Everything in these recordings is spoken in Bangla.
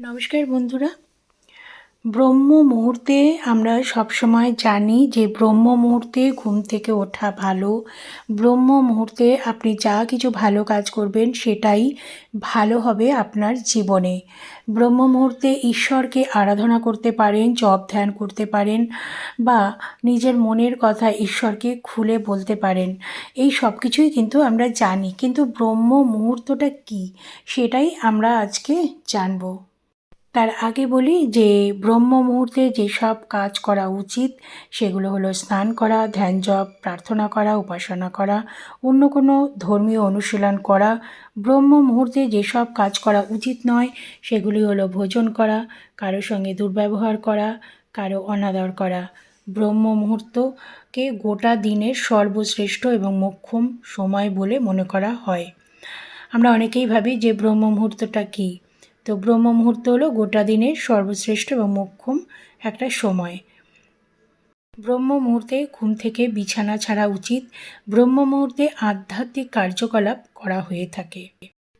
নমস্কার বন্ধুরা। ব্রহ্ম মুহূর্তে আমরা সবসময় জানি যে ব্রহ্ম মুহূর্তে ঘুম থেকে ওঠা ভালো। ব্রহ্ম মুহূর্তে আপনি যা কিছু ভালো কাজ করবেন সেটাই ভালো হবে আপনার জীবনে। ব্রহ্ম মুহূর্তে ঈশ্বরকে আরাধনা করতে পারেন, জপ ধ্যান করতে পারেন বা নিজের মনের কথা ঈশ্বরকে খুলে বলতে পারেন। এই সব কিছুই কিন্তু আমরা জানি। কিন্তু ব্রহ্ম মুহূর্তটা কী? সেটাই আমরা আজকে জানব। তার আগে বলি যে ব্রহ্ম মুহূর্তে যেসব কাজ করা উচিত, সেগুলো হলো স্নান করা, ধ্যান জপ, প্রার্থনা করা, উপাসনা করা, অন্য কোনো ধর্মীয় অনুশীলন করা। ব্রহ্ম মুহূর্তে যেসব কাজ করা উচিত নয়, সেগুলি হলো ভোজন করা, কারও সঙ্গে দুর্ব্যবহার করা, কারও অনাদর করা। ব্রহ্ম মুহূর্তকে গোটা দিনের সর্বশ্রেষ্ঠ এবং মোক্ষম সময় বলে মনে করা হয়। আমরা অনেকেই ভাবি যে ব্রহ্ম মুহূর্তটা কী? তো ব্রহ্ম মুহূর্ত হলো গোটা দিনের সর্বশ্রেষ্ঠ এবং মোক্ষম একটা সময়। ব্রহ্ম মুহূর্তে ঘুম থেকে বিছানা ছাড়া উচিত। ব্রহ্ম মুহূর্তে আধ্যাত্মিক কার্যকলাপ করা হয়ে থাকে।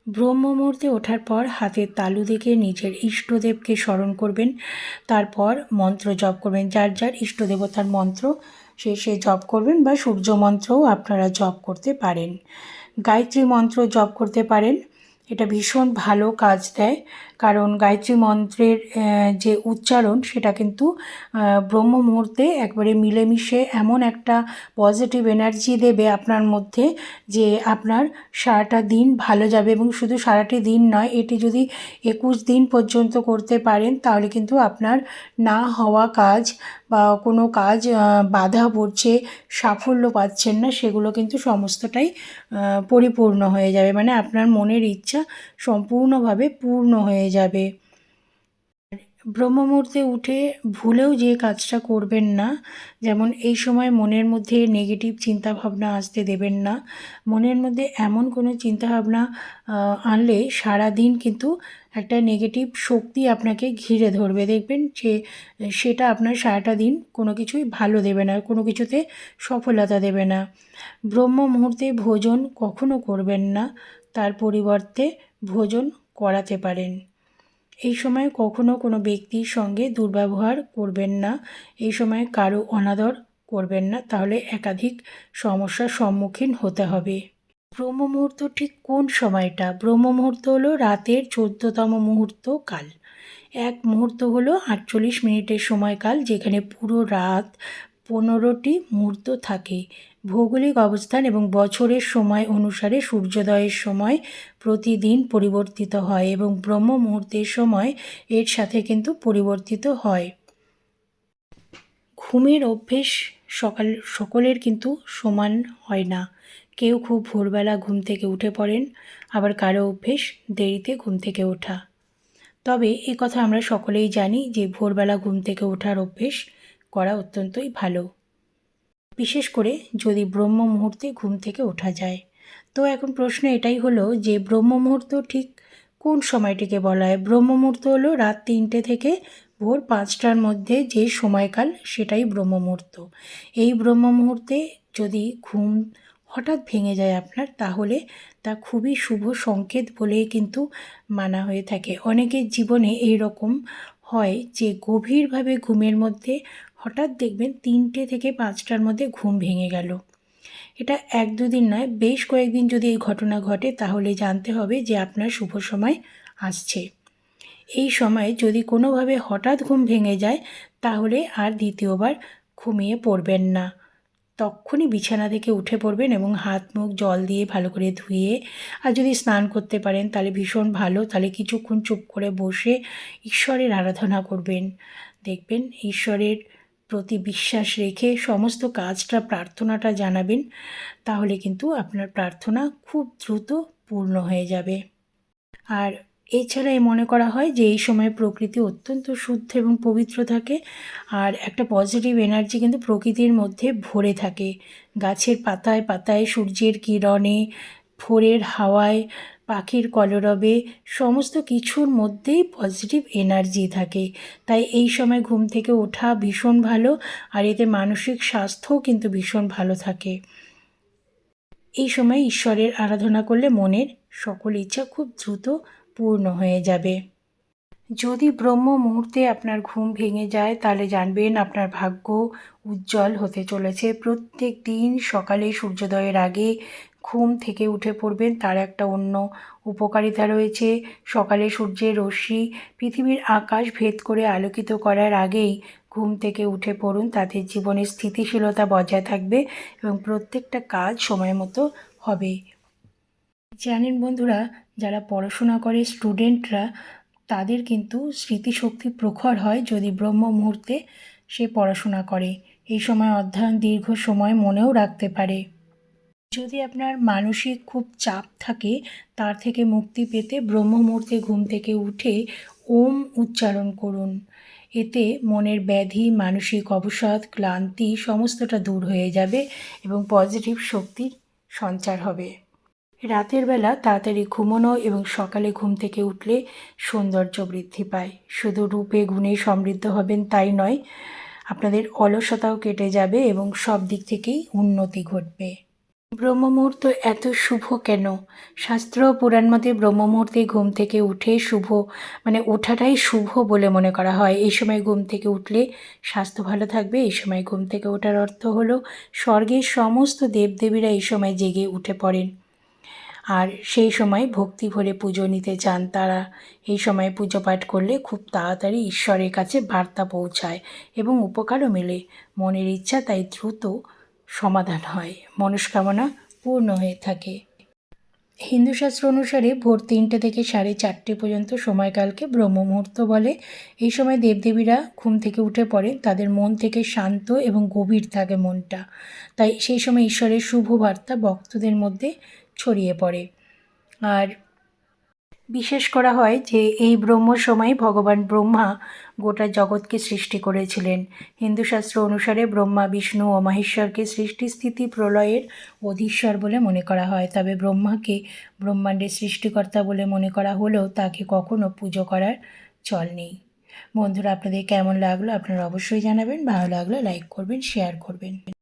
ব্রহ্ম মুহূর্তে ওঠার পর হাতের তালু দেখে নিজের ইষ্টদেবকে স্মরণ করবেন। তারপর মন্ত্র জপ করবেন। যার যার ইষ্টদেবতার মন্ত্র সে সে জপ করবেন বা সূর্য মন্ত্রও আপনারা জপ করতে পারেন। গায়ত্রী মন্ত্র জপ করতে পারেন। এটা ভীষণ ভালো কাজ দেয়। কারণ গায়ত্রী মন্ত্রের যে উচ্চারণ, সেটা কিন্তু ব্রহ্ম মুহূর্তে একবারে মিলেমিশে এমন একটা পজিটিভ এনার্জি দেবে আপনার মধ্যে যে আপনার সারাটা দিন ভালো যাবে। এবং শুধু সারাটি দিন নয়, এটি যদি একুশ দিন পর্যন্ত করতে পারেন, তাহলে কিন্তু আপনার না হওয়া কাজ বা কোনো কাজ বাধা পড়ছে, সাফল্য পাচ্ছেন না, সেগুলো কিন্তু সমস্তটাই পরিপূর্ণ হয়ে যাবে। মানে আপনার মনের ইচ্ছা সম্পূর্ণভাবে পূর্ণ হয়ে যাবে। ব্রহ্ম মুহূর্তে উঠে ভুলেও যে কাজটা করবেন না, যেমন এই সময় মনের মধ্যে নেগেটিভ চিন্তাভাবনা আসতে দেবেন না। মনের মধ্যে এমন কোনো চিন্তাভাবনা আনলে সারা দিন কিন্তু একটা নেগেটিভ শক্তি আপনাকে ঘিরে ধরবে। দেখবেন যে সেটা আপনার সারাটা দিন কোনো কিছুই ভালো দেবে না, কোনো কিছুতে সফলতা দেবে না। ব্রহ্ম মুহূর্তে ভোজন কখনো করবেন না, তার পরিবর্তে ভোজন করাতে পারেন। এই সময় কখনো কোনো ব্যক্তির সঙ্গে দুর্ব্যবহার করবেন না। এই সময় কারও অনাদর করবেন না। তাহলে একাধিক সমস্যার সম্মুখীন হতে হবে। ব্রহ্ম মুহূর্ত ঠিক কোন সময়টা? ব্রহ্ম মুহূর্ত হলো রাতের চোদ্দতম মুহূর্ত কাল এক মুহূর্ত হলো আটচল্লিশ মিনিটের সময়কাল, যেখানে পুরো রাত পনেরোটি মুহূর্ত থাকে। ভৌগোলিক অবস্থান এবং বছরের সময় অনুসারে সূর্যোদয়ের সময় প্রতিদিন পরিবর্তিত হয় এবং ব্রহ্ম মুহূর্তের সময় এর সাথে কিন্তু পরিবর্তিত হয়। ঘুমের অভ্যেস সকাল, সকলের কিন্তু সমান হয় না। কেউ খুব ভোরবেলা ঘুম থেকে উঠে পড়েন, আবার কারও অভ্যেস দেরিতে ঘুম থেকে ওঠা। তবে এ কথা আমরা সকলেই জানি যে ভোরবেলা ঘুম থেকে ওঠার অভ্যেস করা অত্যন্তই ভালো। বিশেষ করে যদি ব্রহ্ম মুহূর্তে ঘুম থেকে ওঠা যায়। তো এখন প্রশ্ন এটাই হলো যে ব্রহ্ম মুহূর্ত ঠিক কোন সময়টিকে বলা হয়? ব্রহ্ম মুহূর্ত হলো রাত তিনটে থেকে ভোর পাঁচটার মধ্যে যে সময়কাল সেটাই ব্রহ্ম মুহূর্ত। এই ব্রহ্ম মুহূর্তে যদি ঘুম হঠাৎ ভেঙে যায় আপনার, তাহলে তা খুবই শুভ সংকেত বলেই কিন্তু মানা হয়ে থাকে। অনেকের জীবনে এই রকম হয় যে গভীরভাবে ঘুমের মধ্যে হঠাৎ দেখবেন তিনটে থেকে পাঁচটার মধ্যে ঘুম ভেঙে গেল। এটা এক দুদিন নয়, বেশ কয়েকদিন যদি এই ঘটনা ঘটে তাহলে জানতে হবে যে আপনার শুভ সময় আসছে। এই সময়ে যদি কোনোভাবে হঠাৎ ঘুম ভেঙে যায় তাহলে আর দ্বিতীয়বার ঘুমিয়ে পড়বেন না। তখনই বিছানা থেকে উঠে পড়বেন এবং হাত মুখ জল দিয়ে ভালো করে ধুয়ে আর যদি স্নান করতে পারেন তাহলে ভীষণ ভালো। তাহলে কিছুক্ষণ চুপ করে বসে ঈশ্বরের আরাধনা করবেন। দেখবেন ঈশ্বরের প্রতি বিশ্বাস রেখে সমস্ত কাজটা, প্রার্থনাটা জানাবেন, তাহলে কিন্তু আপনার প্রার্থনা খুব দ্রুত পূর্ণ হয়ে যাবে। আর এছাড়া মনে করা হয় যে, এই সময় প্রকৃতি অত্যন্ত শুদ্ধ এবং পবিত্র থাকে, আর একটা পজিটিভ এনার্জি কিন্তু প্রকৃতির মধ্যে ভরে থাকে। গাছের পাতায় পাতায় সূর্যের কিরণে, ভোরের হাওয়ায় পাখির কলরবে সমস্ত কিছুর মধ্যেই পজিটিভ এনার্জি থাকে। তাই এই সময় ঘুম থেকে ওঠা ভীষণ ভালো, আর এতে মানসিক স্বাস্থ্যও কিন্তু ভীষণ ভালো থাকে। এই সময় ঈশ্বরের আরাধনা করলে মনের সকল ইচ্ছা খুব দ্রুত পূর্ণ হয়ে যাবে। যদি ব্রহ্ম মুহূর্তে আপনার ঘুম ভেঙে যায়, তাহলে জানবেন আপনার ভাগ্য উজ্জ্বল হতে চলেছে। প্রত্যেক দিন সকালে সূর্যোদয়ের আগে ঘুম থেকে উঠে পড়বেন, তার একটা অন্য উপকারিতা রয়েছে। সকালে সূর্যের রশ্মি পৃথিবীর আকাশ ভেদ করে আলোকিত করার আগেই ঘুম থেকে উঠে পড়ুন, তাতে জীবনের স্থিতিশীলতা বজায় থাকবে এবং প্রত্যেকটা কাজ সময় মতো হবে। জানেন বন্ধুরা, যারা পড়াশোনা করে স্টুডেন্টরা, তাদের কিন্তু স্মৃতিশক্তি প্রখর হয় যদি ব্রহ্ম মুহূর্তে সে পড়াশোনা করে। এই সময় অধ্যয়ন দীর্ঘ সময় মনেও রাখতে পারে। যদি আপনার মানসিক খুব চাপ থাকে, তার থেকে মুক্তি পেতে ব্রহ্ম মুহূর্তে ঘুম থেকে উঠে ওম উচ্চারণ করুন। এতে মনের ব্যাধি, মানসিক অবসাদ, ক্লান্তি সমস্তটা দূর হয়ে যাবে এবং পজিটিভ শক্তির সঞ্চার হবে। রাতের বেলা তাড়াতাড়ি ঘুমোনো এবং সকালে ঘুম থেকে উঠলে সৌন্দর্য বৃদ্ধি পায়। শুধু রূপে গুণে সমৃদ্ধ হবেন তাই নয়, আপনাদের অলসতাও কেটে যাবে এবং সব দিক থেকেই উন্নতি ঘটবে। ব্রহ্ম মুহূর্ত এত শুভ কেন? শাস্ত্র পুরাণ মতে ব্রহ্ম মুহূর্তে ঘুম থেকে উঠে শুভ মানে ওঠাটাই শুভ বলে মনে করা হয়। এই সময় ঘুম থেকে উঠলে স্বাস্থ্য ভালো থাকবে, এই সময় ঘুম থেকে ওঠার অর্থ হলো স্বর্গের সমস্ত দেবদেবীরা এই সময় জেগে উঠে পড়েন। আর সেই সময় ভক্তি ভরে পুজো নিতে চান তারা। এই সময় পুজো পাঠ করলে খুব তাড়াতাড়ি ঈশ্বরের কাছে বার্তা পৌঁছায় এবং উপকারও মেলে। মনের ইচ্ছা তাই দ্রুত সমাধান হয়। মনস্কামনা পূর্ণ হয়ে থাকে। হিন্দু শাস্ত্র অনুসারে ভোর তিনটে থেকে সাড়ে চারটে পর্যন্ত সময়কালকে ব্রহ্ম মুহূর্ত বলে। এই সময় দেবদেবীরা ঘুম থেকে উঠে পড়ে তাদের মন থেকে শান্ত এবং গভীর থাকে মনটা। তাই সেই সময় ঈশ্বরের শুভ বার্তা ভক্তদের মধ্যে ছড়িয়ে পড়ে। আর বিশেষ করা হয় যে, এই ব্রহ্ম সময় ভগবান ব্রহ্মা গোটা জগৎকে সৃষ্টি করেছিলেন। হিন্দু শাস্ত্র অনুসারে ব্রহ্মা, বিষ্ণু ও মহেশ্বরকে সৃষ্টি স্থিতি প্রলয়ের অধীশ্বর বলে মনে করা হয়। তবে ব্রহ্মাকে ব্রহ্মাণ্ডের সৃষ্টিকর্তা বলে মনে করা হলেও তাকে কখনো পুজো করার চল নেই। বন্ধুরা, আপনাদের কেমন লাগল আপনারা অবশ্যই জানাবেন। ভালো লাগলে লাইক করবেন, শেয়ার করবেন।